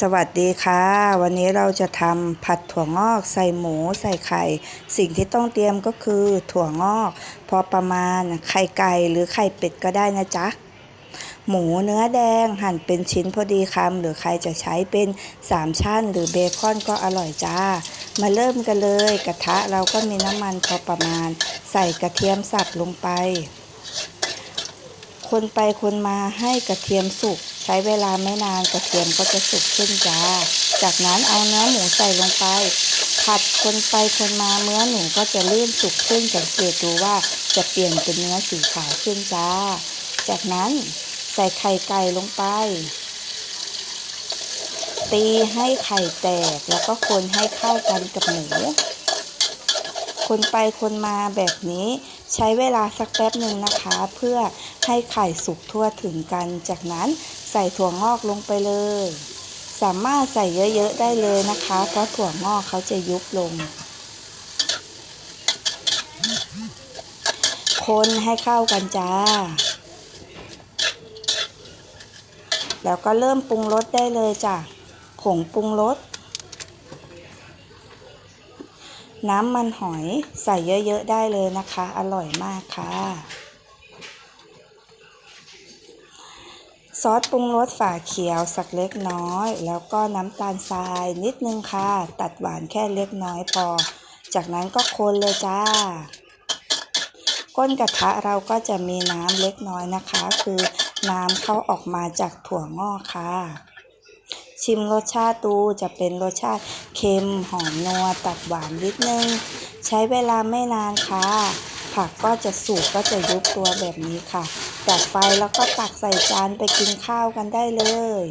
สวัสดีค่ะ วันนี้เราจะทำผัดถั่วงอกใส่หมูใส่ไข่ สิ่งที่ต้องเตรียมก็คือถั่วงอก พอประมาณไข่ไก่หรือไข่เป็ดก็ได้นะจ๊ะ หมูเนื้อแดงหั่นเป็นชิ้นพอดีคำหรือใครจะใช้เป็นสามชั้นหรือเบคอนก็อร่อยจ้า มาเริ่มกันเลย กระทะเราก็มีน้ำมันพอประมาณ ใส่กระเทียมสับลงไป คนไปคนมาให้กระเทียมสุก ใช้เวลาไม่นานกระเทียมก็จะสุกขึ้นจ้า จากนั้นเอาเนื้อหมูใส่ลงไป ผัดคนไปคนมาเนื้อหมูก็จะเลื่นสุกขึ้นสังเกตดูว่าจะเปลี่ยนเป็นเนื้อสีขาวขึ้นจ้า จากนั้นใส่ไข่ไก่ลงไป ตีให้ไข่แตกแล้วก็คนให้เข้ากันกับหมูคนไปคนมาแบบนี้ ใช้เวลาสักแป๊บหนึ่งนะคะ เพื่อให้ไข่สุกทั่วถึงกัน จากนั้นใส่ถั่วงอกลงไปเลย สามารถใส่เยอะๆได้เลยนะคะ เพราะถั่วงอกเขาจะยุบลง คนให้เข้ากันจ้า แล้วก็เริ่มปรุงรสได้เลยจ้ะผงปรุงรส น้ำมันหอยใส่เยอะ ๆ ได้เลยนะคะ อร่อยมากค่ะ ซอสปรุงรสฝาเขียวสักเล็กน้อย แล้วก็น้ำตาลทรายนิดนึงค่ะ ตัดหวานแค่เล็กน้อยพอ จากนั้นก็คนเลยจ้า ก้นกระทะเราก็จะมีน้ำเล็กน้อยนะคะ คือน้ำเข้าออกมาจากถั่วงอกค่ะ ชิมรสชาติดูจะเป็นรสชาติเค็มหอมนัวตัดหวานนิดนึง ใช้เวลาไม่นานค่ะ ผักก็จะสุกก็จะยุบตัวแบบนี้ค่ะจัดไฟแล้วก็ตักใส่จานไปกินข้าวกันได้เลย